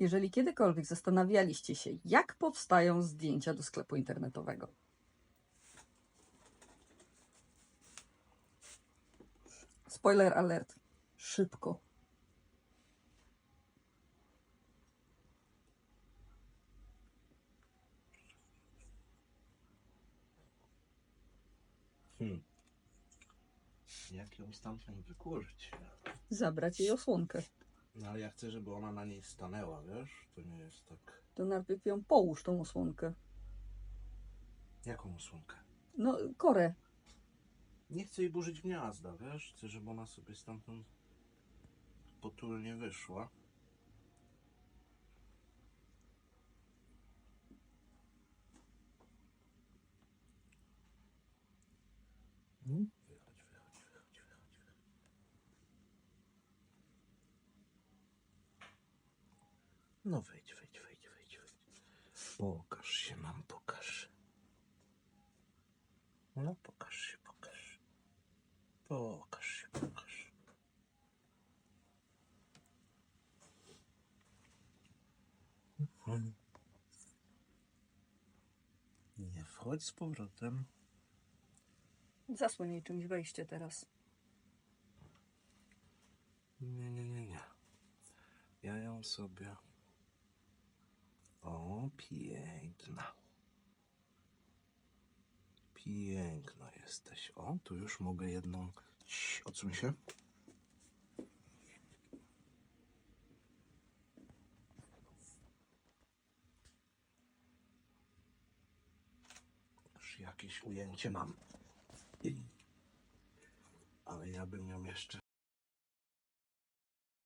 Jeżeli kiedykolwiek zastanawialiście się, jak powstają zdjęcia do sklepu internetowego, spoiler alert, szybko. Hmm. Jak ją stamtąd wykurzyć? Zabrać jej osłonkę. No ale ja chcę, żeby ona na niej stanęła, wiesz? To nie jest tak... To najpierw ją połóż tą osłonkę. Jaką osłonkę? No, korę. Nie chcę jej burzyć gniazda, wiesz? Chcę, żeby ona sobie stamtąd potulnie wyszła. No wejdź, wejdź, wejdź, wejdź, wejdź. Pokaż się nam, pokaż. No pokaż się, pokaż. Pokaż się, pokaż. Mhm. Nie wchodź z powrotem. Zasłoń jej czymś wejście teraz. Nie, nie, nie, nie. Ja ją sobie. O, piękna. Piękna jesteś. O, tu już mogę jedną. Cii, Odsuń się. Już jakieś ujęcie mam. Ale ja bym ją jeszcze